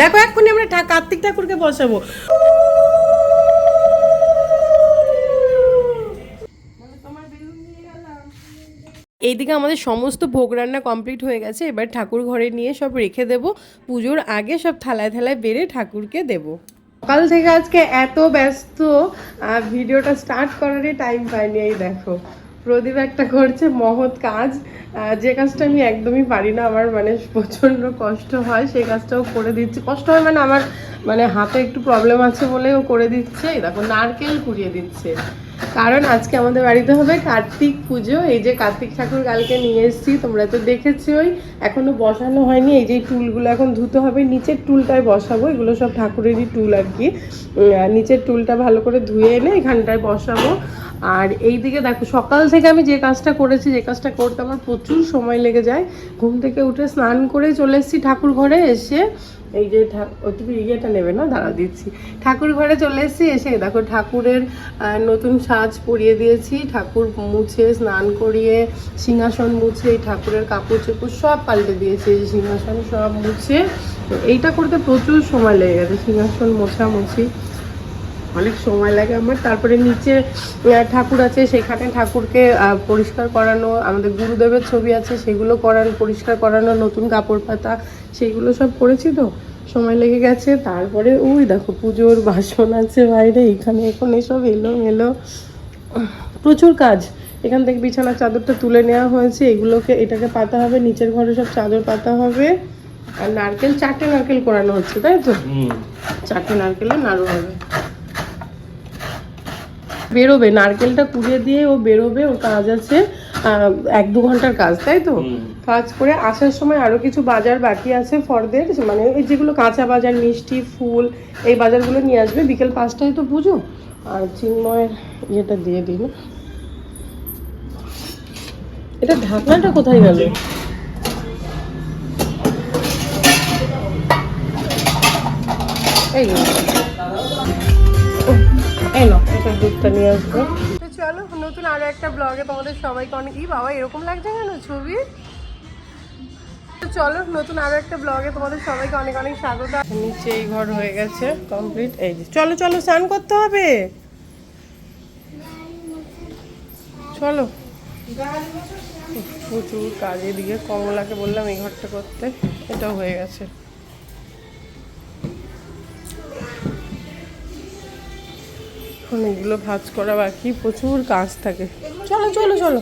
দেখো, এক্ষুনি আমরা কার্তিক ঠাকুরকে বসাবো। এইদিকে আমাদের সমস্ত ভোগ রান্না কমপ্লিট হয়ে গেছে। এবার ঠাকুর ঘরে নিয়ে সব রেখে দেব। পুজোর আগে সব থালায় থালায় বেড়ে ঠাকুরকে দেব। সকাল থেকে আজকে এত ব্যস্ত ভিডিওটা স্টার্ট করারই টাইম পাইনি, এই দেখো। প্রদীপ একটা করছে, মহৎ কাজ। যে কাজটা আমি একদমই পারি না, আমার মানে প্রচণ্ড কষ্ট হয়, সেই কাজটাও করে দিচ্ছে। কষ্ট হয় মানে আমার মানে হাতে একটু প্রবলেম আছে বলে ও করে দিচ্ছে। দেখো, নারকেল কুড়িয়ে দিচ্ছে। কারণ আজকে আমাদের বাড়িতে হবে কার্তিক পুজো। এই যে কার্তিক ঠাকুর কালকে নিয়ে এসেছি, তোমরা তো দেখেছোই। এখনও বসানো হয়নি। এই যে টুলগুলো এখন ধুতে হবে, নিচের টুলটায় বসাবো। এগুলো সব ঠাকুরেরই টুল আর কি। নিচের টুলটা ভালো করে ধুয়ে এনে এখানটায় বসাবো। আর এই দিকে দেখো, সকাল থেকে আমি যে কাজটা করেছি, যে কাজটা করতে আমার প্রচুর সময় লেগে যায়। ঘুম থেকে উঠে স্নান করে চলে এসেছি ঠাকুর ঘরে এসে। এই যে ও তুমি ইয়েটা নেবে না? দাঁড়া দিচ্ছি। ঠাকুর ঘরে চলে এসেছি, এসে দেখো ঠাকুরের নতুন সাজ পরিয়ে দিয়েছি। ঠাকুর মুছে, স্নান করিয়ে, সিংহাসন মুছে, এই ঠাকুরের কাপড় চোপড় সব পাল্টে দিয়েছি, এই সিংহাসন সব মুছে। তো এইটা করতে প্রচুর সময় লেগে গেছে, সিংহাসন মোছামুছি। অনেক সময় লাগে আমার। তারপরে নিচে ঠাকুর আছে, সেখানে ঠাকুরকে পরিষ্কার করানো, আমাদের গুরুদেবের ছবি আছে, সেগুলো করানো, পরিষ্কার করানো, নতুন কাপড় পাতা সেইগুলো সব করেছি তো। সময় লেগে গেছে তারপরে ওই দেখো পুজোর বাসন আছে বাইরে এখানে এখানে সব এলো মেলো। প্রচুর কাজ। এখান থেকে বিছানার চাদরটা তুলে নেওয়া হয়েছে এগুলোকে এটাকে পাতা হবে নিচের ঘরে সব চাদর পাতা হবে। আর নারকেল চারটে নারকেল করানো হচ্ছে তাই তো? চারটে নারকেলে নাড়ু হবে। বেরোবে নারকেলটা কুড়িয়ে দিয়ে ও বেরোবে ও কাজ আছে। এক দু ঘণ্টার কাজ তাই তো? কাজ করে আসার সময় আরও কিছু বাজার বাকি আছে ফরদের মানে এই যেগুলো কাঁচা বাজার মিষ্টি ফুল এই বাজারগুলো নিয়ে আসবে। বিকেল পাঁচটায় তো পুজো। আর চিন্ময়ের ইয়েটা দিয়ে দিন। এটা ঢাকনাটা কোথায় গেল? এই নাও এটা দুধটা নিয়ে আসব। চলো, নতুন আরও একটা ব্লগে তোমাদের সবাইকে অনেক ই বাবা, এরকম লাগছে কেন ছবি? চলো, নতুন আরও একটা ব্লগে তোমাদের সবাইকে অনেক অনেক স্বাগত। নিচে এই ঘর হয়ে গেছে কমপ্লিট এই যে, চলো চলো, স্নান করতে হবে। চলো। প্রচুর কাজ এদিকে, কমলাকে বললাম এই ঘরটা করতে, এটাও হয়ে গেছে। এখন এগুলো ভাজ করা বাকি প্রচুর কাজ থাকে। চলো চলো চলো।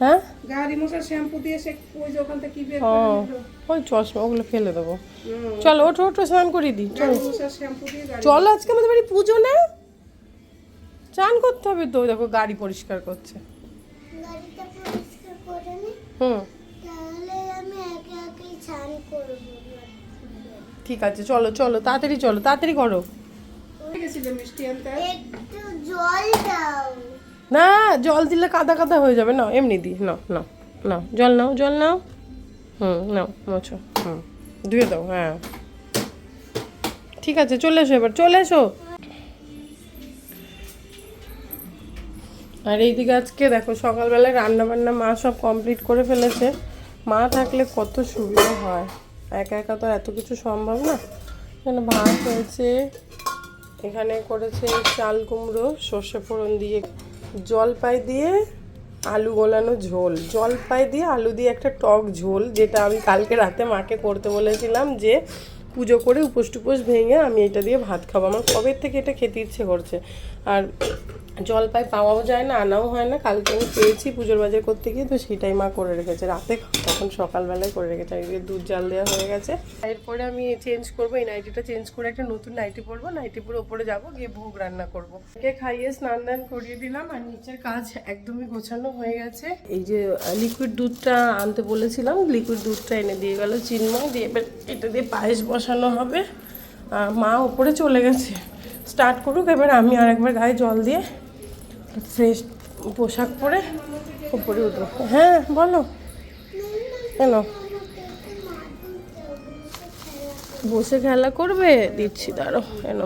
হ্যাঁ? গাড়ি মশা শ্যাম্পু দিয়ে সে ওই যে ওখান থেকে কি বের ও ওই চশমা ওগুলো ফেলে দেবো। চলো ওঠো ওঠো স্নান করিয়ে দিই। চলো। মশা শ্যাম্পু দিয়ে গাড়ি চলো আজকে আমাদের বাড়ি পুজো না? চান করতে হবে তো দেখো গাড়ি পরিষ্কার করছে। হুম। ঠিক আছে চলো চলো তাড়াতাড়ি চলো তাড়াতাড়ি করো। না জল দিলে কাদা কাদা হয়ে যাবে। না এমনি দি নাও নাও নাও। জল নাও জল নাও। হুম নাও মোছো। হুম ধুয়ে দাও হ্যাঁ। ঠিক আছে চলে এসো এবার চলে এসো। আর এইদিকে আজকে দেখো সকালবেলায় রান্না বান্না মা সব কমপ্লিট করে ফেলেছে। মা থাকলে কত সুবিধা হয়। একা একা তো এত কিছু সম্ভব না। এখানে ভাত হয়েছে এখানে করেছে চাল কুমড়ো, সর্ষে ফোড়ন দিয়ে জলপাই দিয়ে আলু গোলানো ঝোল। জলপাই দিয়ে আলু দিয়ে একটা টক ঝোল, যেটা আমি কালকে রাতে মাকে করতে বলেছিলাম যে পুজো করে উপোস টুপোস ভেঙে আমি এটা দিয়ে ভাত খাব। আমার কবের থেকে এটা খেতে ইচ্ছে করছে। আর জলপাই পাওয়াও যায় না, আনাও হয় না। কালকে আমি পেয়েছি পুজোর বাজার করতে গিয়ে, তো সেটাই মা করে রেখেছে। রাতে তখন সকালবেলায় করে রেখেছে। এদিকে দুধ জাল দেওয়া হয়ে গেছে। এরপরে আমি চেঞ্জ করব, এই নাইটিটা চেঞ্জ করে একটা নতুন নাইটি পরবো। নাইটি পরে ওপরে যাব, গিয়ে ভোগ রান্না করব। একে খাইয়ে স্নান দান করিয়ে দিলাম, আর নিচের কাজ একদমই গোছানো হয়ে গেছে। এই যে লিকুইড দুধটা আনতে বলেছিলাম লিকুইড দুধটা এনে দিয়ে গেল চিন্ময়। দিয়ে এবার এটা দিয়ে পায়েস বসানো হবে। মা ওপরে চলে গেছে। স্টার্ট করুক, এবার আমি আরেকবার গায়ে জল দিয়ে ফ্রেশ পোশাক পরে উপরে উঠবো। হ্যাঁ বলো। কেন? বসে খেলা করবে? দিচ্ছি দাঁড়ো কেন?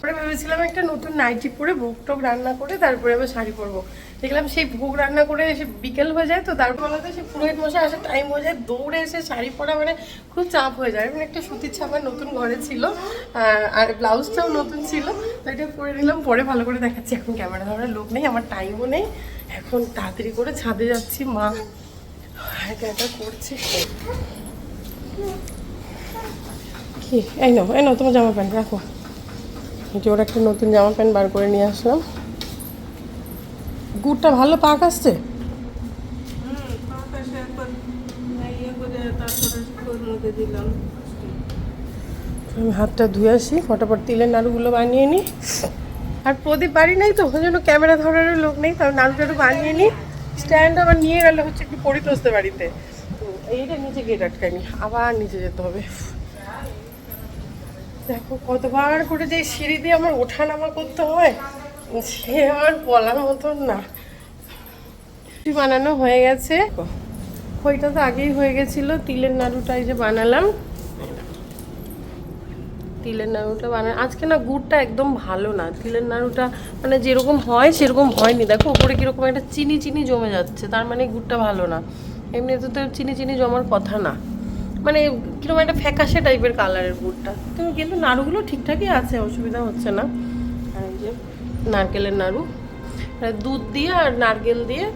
পরে ভেবেছিলাম একটা নতুন নাইটি পরে ভোগ টোক রান্না করে তারপরে আবার শাড়ি পরবো। দেখলাম সেই ভোগ রান্না করে এসে বিকেল হয়ে যায়, তো তারপর বলতে সেই পুরোহিত মশাই আসার টাইম হয়ে যায়, দৌড়ে এসে শাড়ি পরা মানে খুব চাপ হয়ে যায়। মানে একটা সুতির ছাপা নতুন ঘরে ছিল আর ব্লাউজটাও নতুন ছিল, তো এটা পরে নিলাম, পরে ভালো করে দেখাচ্ছি। এখন ক্যামেরা ধরার লোক নেই, আমার টাইমও নেই। এখন তাড়াতাড়ি করে ছাদে যাচ্ছি, মা। একা করছে? কি? এই নাও এই নাও, তোমার জামা প্যান্ট, রাখো। যে ওর একটা নতুন জামা প্যান্ট বার করে নিয়ে আসলাম। গুড়টা ভালো পাক আসছে? আমি হাতটা ধুয়ে আসি ফটাফট তিলের নাড়ুগুলো বানিয়ে নিই। আর প্রদীপ বাড়ি নেই তো ওই জন্য ক্যামেরা ধরারও লোক নেই তাহলে নাড়ু টাড়ু বানিয়ে নিই। স্ট্যান্ড আবার নিয়ে গেলে হচ্ছে একটু পরিতোষতে বাড়িতে। তো এইটা নিচে গেট আটকায়নি আবার নিচে যেতে হবে। দেখো কতবার করে যে সিঁড়ি দিয়ে আমার ওঠা নামা করতে হয়। সে আমার বলার মতন না। বানানো হয়ে গেছে। খইটা তো আগেই হয়ে গেছিল, তিলের নাড়ুটা এই যে বানালাম। তিলের নাড়ুটা বানা আজকে না গুড়টা একদম ভালো না। তিলের নাড়ুটা মানে যেরকম হয় সেরকম হয়নি। দেখো, উপরে কীরকম একটা চিনি চিনি জমে যাচ্ছে, তার মানে গুড়টা ভালো না। এমনিতে তো চিনি চিনি জমার কথা না। মানে কীরকম একটা ফ্যাকাশে টাইপের কালারের গুড়টা। কিন্তু কিন্তু নাড়ুগুলো ঠিকঠাকই আছে, অসুবিধা হচ্ছে না। আর যে নারকেলের নাড়ু দুধ দিয়ে আর নারকেল দিয়ে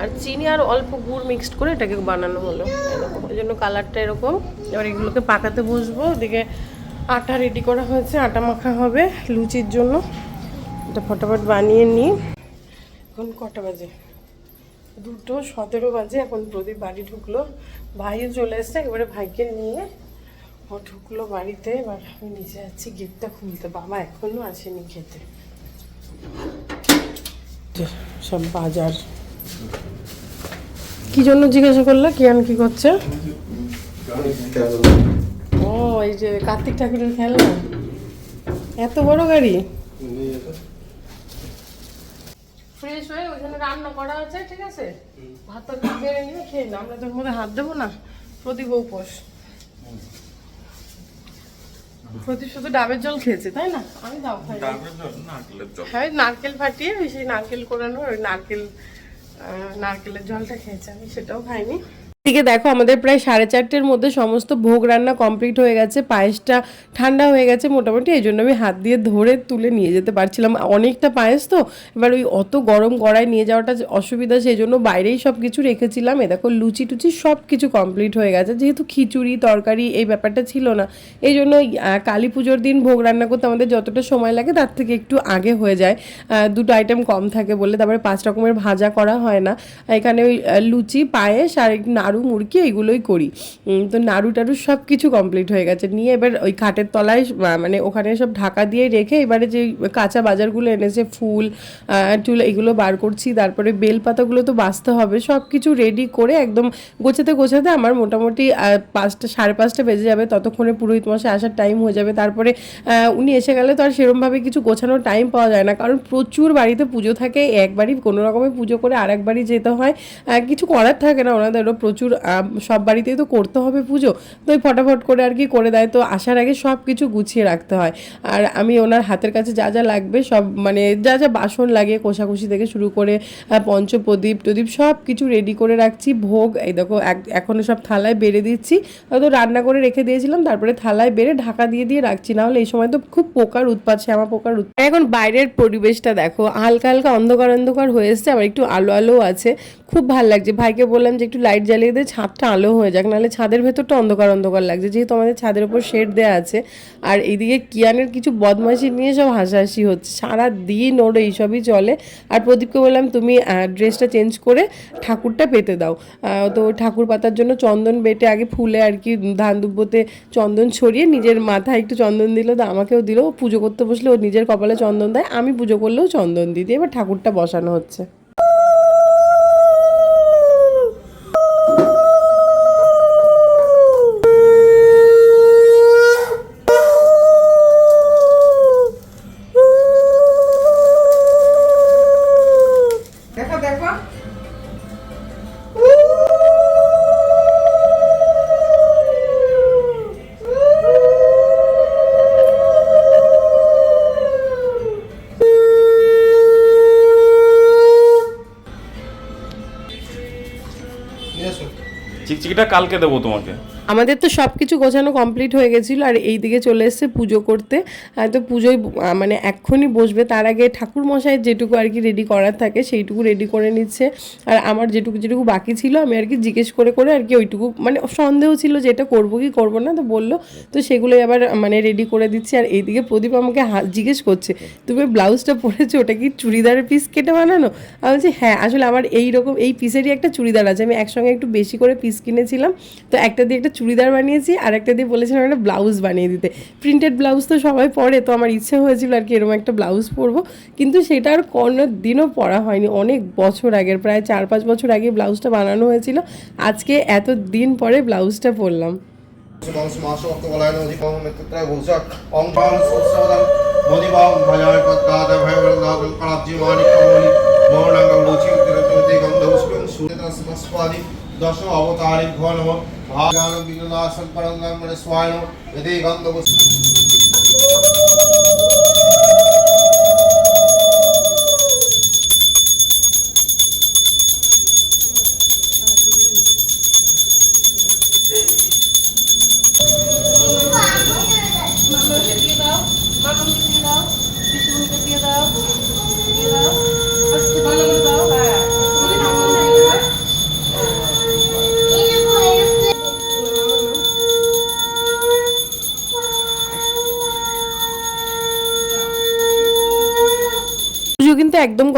আর চিনি আর অল্প গুড় মিক্সড করে এটাকে বানানো হলো। এরকম, ওই জন্য কালারটা এরকম। এবার এগুলোকে পাকাতে বসবো ওদিকে আটা রেডি করা হয়েছে, আটা মাখা হবে লুচির জন্য। এটা ফটাফট বানিয়ে নিই। এখন কটা বাজে? দুটো সতেরো বাজে, এখন প্রদীপ বাড়ি ঢুকলো। ভাইও চলে এসছে এবারে ভাইকে নিয়ে। ও ঢুকলো বাড়িতে, এবার আমি নিচে যাচ্ছি, গেটটা খুলতে। বাবা এখনও আসেনি খেতে। সব বাজার। কি জন্য জিজ্ঞাসা করলে? কিয়ান কি করছে? ও, এই যে কার্তিক ঠাকুরের খেলনা। এত বড় গাড়ি? ফ্রেশ হয়ে ওইখানে রান্না করা আছে ঠিক আছে? ভাত বেড়ে নিয়ে খেয়ে আমরা তোর মধ্যে হাত দেবো না? প্রদীপ উপোস। প্রদীপ শুধু ডাবের জল খেয়েছে তাই না? আমি দাও খাই হ্যাঁ নারকেল ফাটিয়ে সেই নারকেল কোরানো ওই নারকেল আহ, নারকেলের জলটা খেয়েছে। আমি সেটাও খাইনি। এদিকে দেখো, আমাদের প্রায় সাড়ে চারটের মধ্যে সমস্ত ভোগ রান্না কমপ্লিট হয়ে গেছে, পায়েসটা ঠান্ডা হয়ে গেছে মোটামুটি, এই জন্য আমি হাত দিয়ে ধরে তুলে নিয়ে যেতে পারছিলাম। অনেকটা পায়েস তো, এবার ওই অত গরম কড়াই নিয়ে যাওয়াটা অসুবিধা, সেই জন্য বাইরেই সব কিছু রেখেছিলাম। এ দেখো, লুচি টুচি সব কিছু কমপ্লিট হয়ে গেছে, যেহেতু খিচুড়ি, তরকারি এই ব্যাপারটা ছিল না। এই জন্য কালী পুজোর দিন ভোগ রান্না করতে আমাদের যতটা সময় লাগে, তার থেকে একটু আগে হয়ে যায়। দুটো আইটেম কম থাকে বলে, তারপরে পাঁচ রকমের ভাজা করা হয় না। এখানে ওই লুচি, পায়েস আর নাড়ু মুড়কি এগুলোই করি। তো নাড়ু টাড়ু সব কিছু কমপ্লিট হয়ে গেছে। নিয়ে এবার ওই খাটের তলায় মানে ওখানে সব ঢাকা দিয়ে রেখে এবারে যে কাঁচা বাজারগুলো এনেছে, ফুল টুল এগুলো বার করছি। তারপরে বেল পাতাগুলো তো বাঁচতে হবে। সব কিছু রেডি করে একদম গোছাতে গোছাতে আমার মোটামুটি পাঁচটা, সাড়ে পাঁচটা বেজে যাবে। ততক্ষণে পুরোহিত মশাই আসার টাইম হয়ে যাবে। তারপরে উনি এসে গেলে তো আর সেরমভাবে কিছু গোছানোর টাইম পাওয়া যায় না। কারণ প্রচুর বাড়িতে পুজো থাকে। একবারই কোনো রকমে পুজো করে আরেকবারই যেতে হয়। কিছু করার থাকে না। ওনাদেরও প্রচুর আহ, সব বাড়িতেই তো করতে হবে পুজো তো ওই ফটাফট করে আর কি করে দেয়। তো আসার আগে সব কিছু গুছিয়ে রাখতে হয়। আর আমি ওনার হাতের কাছে যা যা লাগবে সব মানে যা যা বাসন লাগে কোষাকুষি থেকে শুরু করে পঞ্চপ্রদীপ টদীপ সব কিছু রেডি করে রাখছি। ভোগ এই দেখো এক- এখনও সব থালায় বেড়ে দিচ্ছি। হয়তো রান্না করে রেখে দিয়েছিলাম তারপরে থালায় বেড়ে ঢাকা দিয়ে দিয়ে রাখছি। না হলে এই সময় তো খুব পোকার উৎপাত শ্যামা পোকার উৎপাত। এখন বাইরের পরিবেশটা দেখো হালকা হালকা অন্ধকার অন্ধকার হয়ে এসছে আবার একটু আলো আলো আছে। খুব ভালো লাগছে। ভাইকে বললাম যে একটু লাইট জ্বালিয়ে দে ছাদটা আলো হয়ে যাক, নাহলে ছাদের ভেতরটা অন্ধকার অন্ধকার লাগছে। যেহেতু আমাদের ছাদের উপর শেড দেওয়া আছে, আর এইদিকে কিয়ানের কিছু বদমাশি নিয়ে সব হাসাহাসি হচ্ছে। সারা দিন ওর এইসবই চলে। আর প্রদীপকে বললাম, তুমি ড্রেসটা চেঞ্জ করে ঠাকুরটা পেতে দাও। তো ঠাকুর পাতার জন্য চন্দন বেটে আগে ফুলে আর কি ধান দুব্বতে চন্দন ছড়িয়ে নিজের মাথায় একটু চন্দন দিল, তো আমাকেও দিল। পুজো করতে বসলে ও নিজের কপালে চন্দন দেয়, আমি পুজো করলেও চন্দন দিই। দিয়ে এবার ঠাকুরটা বসানো হচ্ছে। চিঠিটা কালকে দেবো তোমাকে। আমাদের তো সব কিছু গোছানো কমপ্লিট হয়ে গেছিল, আর এই দিকে চলে এসছে পুজো করতে। আর তো পুজোয় মানে এক্ষুনি বসবে, তার আগে ঠাকুর মশাইয়ের যেটুকু আর কি রেডি করার থাকে, সেইটুকু রেডি করে নিচ্ছে। আর আমার যেটুকু যেটুকু বাকি ছিল, আমি আর কি জিজ্ঞেস করে করে আর কি ওইটুকু মানে সন্দেহ ছিল যে এটা করব কি করব না, তো বলল, তো সেগুলোই আবার মানে রেডি করে দিচ্ছি। আর এইদিকে প্রদীপ আমাকে জিজ্ঞেস করছে, তুমি ব্লাউজটা পরেছো, ওটা কি চুড়িদারের পিস কেটে বানানো? আমি বলছি হ্যাঁ আসলে আমার এই রকম এই পিসেরই একটা চুড়িদার আছে, আমি একসঙ্গে একটু বেশি করে পিস কিনেছিলাম, তো একটা দিয়ে একটা চুড়িদার বানিয়েছি, আর একটা দিয়ে বলেছিলাম একটা ব্লাউজ বানিয়ে দিতে। প্রিন্টেড ব্লাউজ তো সবাই পরে, তো আমার ইচ্ছে হয়েছিল আর কি এরকম একটা ব্লাউজ পরবো। কিন্তু সেটা আর কোনো দিনও পরা হয়নি। অনেক বছর আগের, প্রায় চার পাঁচ বছর আগে ব্লাউজটা বানানো হয়েছিল। আজকে এত দিন পরে ব্লাউজটা পরলাম। অং পাল দশ অবতারি ঘো নম ভাগান বিনুনাসন পরঙ্গম মনে স্বায় যদি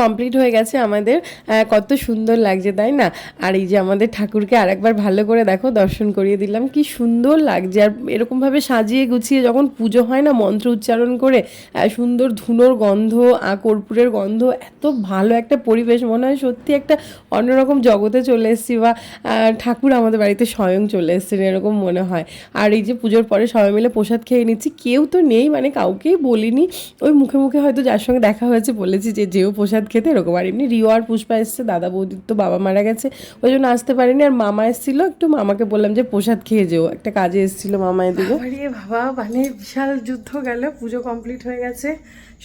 কমপ্লিট হয়ে গেছে আমাদের। কত সুন্দর লাগছে, তাই না? আর এই যে আমাদের ঠাকুরকে আরেকবার ভালো করে দেখো, দর্শন করিয়ে দিলাম। কি সুন্দর লাগছে। আর এরকমভাবে সাজিয়ে গুছিয়ে যখন পুজো হয় না, মন্ত্র উচ্চারণ করে সুন্দর ধুনোর গন্ধ কর্পূরের গন্ধ, এত ভালো একটা পরিবেশ। মনে হয় সত্যি একটা অন্যরকম জগতে চলে এসেছি বা ঠাকুর আমাদের বাড়িতে স্বয়ং চলে এসেছেন, এরকম মনে হয়। আর এই যে পুজোর পরে সবাই মিলে প্রসাদ খেয়ে নিচ্ছি। কেউ তো নেই মানে কাউকেই বলিনি। ওই মুখে মুখে হয়তো যার সঙ্গে দেখা হয়েছে বলেছি যে, যেও প্রসাদ খেতে এরকম। আর এমনি রিও আর পুষ্পা এসছে, দাদা বৌদির তো বাবা মারা গেছে, ওই জন্য আসতে পারিনি। আর মামা এসেছিল, একটু মামাকে বললাম যে প্রসাদ খেয়ে যেও। একটা কাজে এসেছিল মামা এদিকে। বাবা মানে বিশাল যুদ্ধ গেল, পুজো কমপ্লিট হয়ে গেছে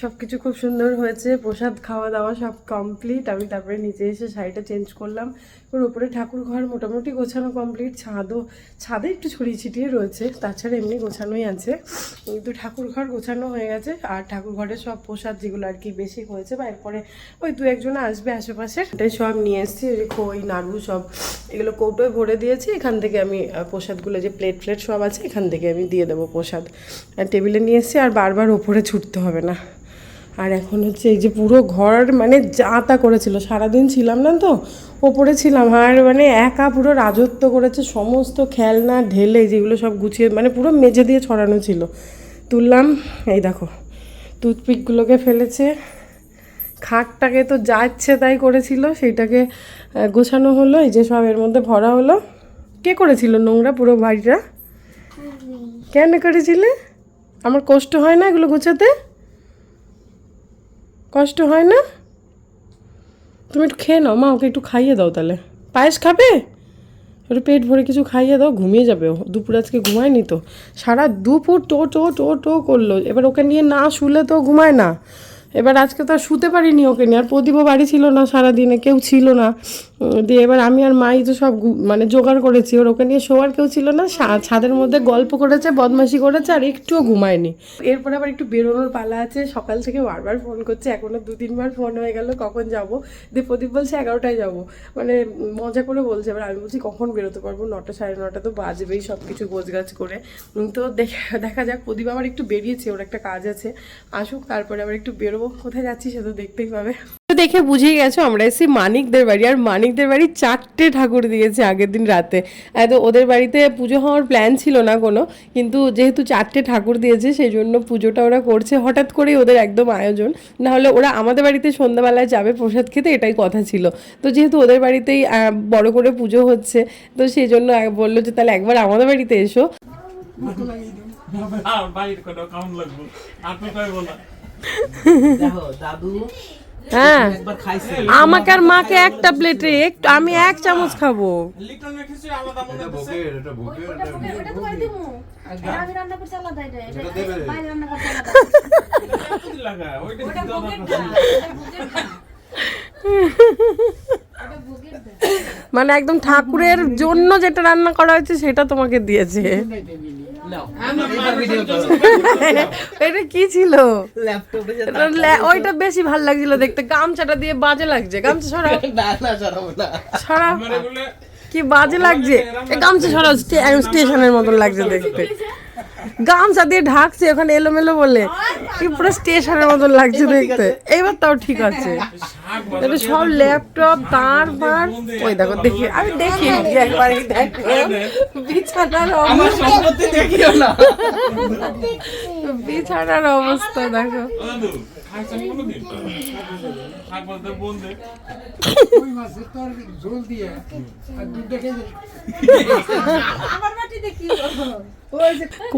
সব কিছু খুব সুন্দর হয়েছে, প্রসাদ খাওয়া দাওয়া সব কমপ্লিট আমি তারপরে নিচে এসে শাড়িটা চেঞ্জ করলাম ওর উপরে ঠাকুর ঘর মোটামুটি গোছানো কমপ্লিট ছাদও, ছাদে একটু ছড়িয়ে ছিটিয়ে রয়েছে, তাছাড়া এমনি গোছানোই আছে। কিন্তু ঠাকুর ঘর গোছানো হয়ে গেছে, আর ঠাকুর ঘরের সব প্রসাদ যেগুলো আর কি বেশি হয়েছে, বা এরপরে ওই দু একজন আসবে আশেপাশে এটাই সব নিয়ে এসেছি ওই খই, নাড়ু সব, এগুলো কৌটোয় ভরে দিয়েছি, এখান থেকে আমি প্রসাদগুলো যে প্লেট ফ্লেট সব আছে, এখান থেকে আমি দিয়ে দেবো প্রসাদ। টেবিলে নিয়ে এসেছি, আর বারবার ওপরে ছুটতে হবে না। আর এখন হচ্ছে এই যে পুরো ঘর মানে যা তা করেছিল সারাদিন ছিলাম না তো ওপরে ছিলাম আর মানে একা পুরো রাজত্ব করেছে সমস্ত খেলনা ঢেলে যেগুলো সব গুছিয়ে মানে পুরো মেঝে দিয়ে ছড়ানো ছিল। তুললাম এই দেখো টুথপিকগুলোকে ফেলেছে খাটটাকে তো যা ইচ্ছে তাই করেছিল সেইটাকে গোছানো হলো এই যে সব এর মধ্যে ভরা হলো। কে করেছিল? নোংরা পুরো বাড়িটা? কেন করেছিলে? আমার কষ্ট হয় না এগুলো গোছাতে? কষ্ট হয় না? তুমি একটু খেয়ে নাও, মা, ওকে একটু খাইয়ে দাও তাহলে। পায়েস খাবে? একটু পেট ভরে কিছু খাইয়ে দাও, ঘুমিয়ে যাবে। দুপুর আজকে ঘুমায় নি তো। সারা দুপুর টো টো টো টো করল। এবার ওকে নিয়ে না শুলে তো ঘুমায় না। এবার আজকে তো আর শুতে পারিনি ওকে নিয়ে। আর প্রদীপও বাড়ি ছিল না সারাদিনে, কেউ ছিল না। দিয়ে এবার আমি আর মাই তো সব মানে জোগাড় করেছি। ওর ওকে নিয়ে শোয়ার কেউ ছিল না ছাদের মধ্যে গল্প করেছে, বদমাশি করেছে, আর একটুও ঘুমায়নি। এরপরে আবার একটু বেরোনোর পালা আছে। সকাল থেকে বারবার ফোন করছে, এখনও দু, তিনবার ফোন হয়ে গেল, কখন যাব? দিয়ে প্রদীপ বলছে, এগারোটায় যাব। মানে মজা করে বলছে, এবার আমি বলছি, কখন বেরোতে পারব? নটা সাড়ে নটা তো বাজবেই সব কিছু গোছগাছ করে। তো দেখা দেখা যাক, প্রদীপ আবার একটু বেরিয়েছে, ওর একটা কাজ আছে। আসুক, তারপরে আবার একটু বেরোবো। কোথায় যাচ্ছি সে তো দেখতেই পাবে। তো দেখে বুঝেই গেছো আমরা এসেছি মানিকদের বাড়ি। আর মানিকদের বাড়ি চারটে ঠাকুর দিয়েছে আগের দিন রাতে। তো ওদের বাড়িতে পুজো হওয়ার প্ল্যান ছিল না কোনো কিন্তু যেহেতু চারটে ঠাকুর দিয়েছে সেই জন্য পুজোটা ওরা করছে হঠাৎ করেই ওদের একদম আয়োজন। না হলে ওরা আমাদের বাড়িতে সন্ধ্যাবেলায় যাবে প্রসাদ খেতে এটাই কথা ছিল। তো যেহেতু ওদের বাড়িতেই আহ, বড় করে পুজো হচ্ছে তো সেই জন্য বলল যে তাহলে একবার আমাদের বাড়িতে এসো। দেখো দাদু হ্যাঁ। আমাকে আর মাকে একটা প্লেটে একটু আমি এক চামচ খাব। মানে একদম ঠাকুরের জন্য যেটা রান্না করা হয়েছে সেটা তোমাকে দিয়েছে। এটা কি ছিল? ওইটা বেশি ভালো লাগছিল দেখতে। গামছাটা দিয়ে বাজে লাগছে। গামছা সরা কি বাজে লাগছে? গামছা সরা স্টেশনের মতন লাগছে দেখতে। গামছা দিয়ে ঢাকছে ওখানে এলোমেলো বলে কি পুরো স্টেশনের মতন লাগছে দেখতে। এইবার তাও ঠিক আছে। এটা সব ল্যাপটপ তার বার। ওই দেখো দেখি। আমি দেখি একবার দেখো বিছানার অবস্থা। বিছানার অবস্থা দেখো।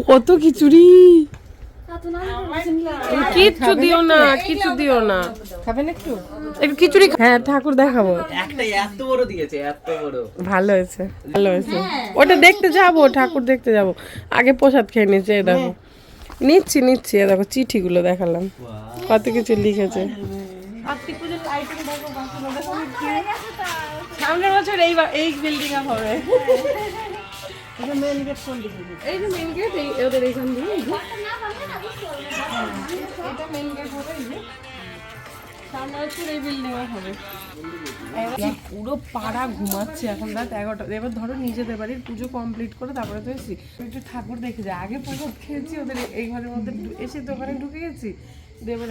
কত খিচুড়ি। কিচ্ছু দিও না কিছু দিও না। খাবেন একটু? একটু খিচুড়ি হ্যাঁ ঠাকুর দেখাবো। এত বড় দিয়েছে এত বড়। ভালো হয়েছে ভালো হয়েছে। ওটা দেখতে যাব ঠাকুর দেখতে যাব। আগে প্রসাদ খেয়ে নিচ্ছে এই দেখো। নিচ্ছি নিচ্ছি এই দেখো চিঠিগুলো দেখালাম। কত কিছু লিখেছে। সামনের বছর এই এই বিল্ডিং হবে। এই মেন গেট এই এই যে। এই হবে। এবার পুরো পাড়া ঘুমাচ্ছে এখন রাত এগারোটা এবার ধরো নিজেদের বাড়ির পুজো কমপ্লিট করে তারপরে তো এসেছি। একটু ঠাকুর দেখে যায় আগে প্রসাদ খেয়েছি, ওদের এই ঘরের মধ্যে এসে ওখানে ঢুকে গেছি।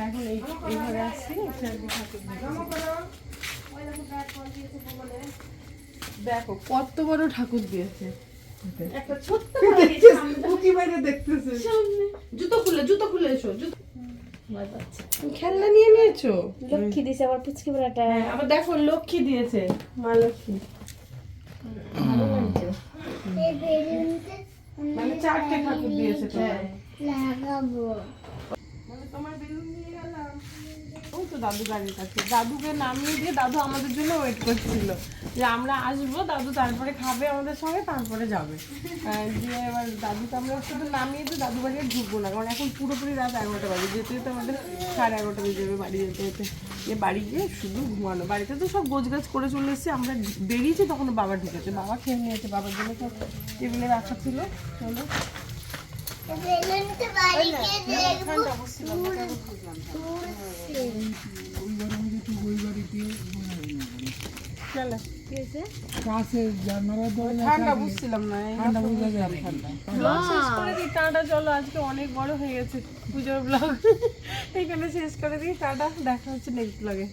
এখন এই এই আসছি। দেখো কত বড় ঠাকুর দিয়েছে। একটা ছোট্ট জুতো খুলে জুতো খুলে এসো জুতো খেলনা নিয়ে নিয়েছো? লক্ষ্মী দিছে আবার পুচকি হ্যাঁ, আবার দেখো লক্ষ্মী দিয়েছে। মা লক্ষ্মী। মানে চারটে ঠাকুর দিয়েছে লাগাবো মানে তোমার বেলুন নিয়ে গেলাম ওই তো দাদু গাড়ির কাছে। দাদুকে নামিয়ে দিয়ে দাদু আমাদের জন্য ওয়েট করছিল। যে আমরা আসব দাদু তারপরে খাবে আমাদের সঙ্গে তারপরে যাবে। দিয়ে এবার দাদুকে আমরা শুধু নামিয়ে দিয়ে দাদু বাড়ি ঢুকবো না কারণ এখন পুরোপুরি রাত এগারোটা বাজে। যেতে যেতে আমাদের সাড়ে এগারোটা বেজে যাবে বাড়ি যেতে যেতে। দিয়ে বাড়ি গিয়ে শুধু ঘুমানো। বাড়িতে তো সব গোছ গাছ করে চলে এসেছি আমরা বেরিয়েছি তখন বাবা ঢুকেছে। বাবা খেয়ে নিয়েছে বাবার জন্য সব টেবিলে রাখা ছিল। চলো। চলে বুঝছিলাম না ঠান্ডা শেষ করে দিই, টাটা, চলো, আজকে অনেক বড় হয়ে গেছে পুজোর ব্লগ। এখানে শেষ করে দিই, টাটা, দেখা হচ্ছে নেক্সট ব্লগে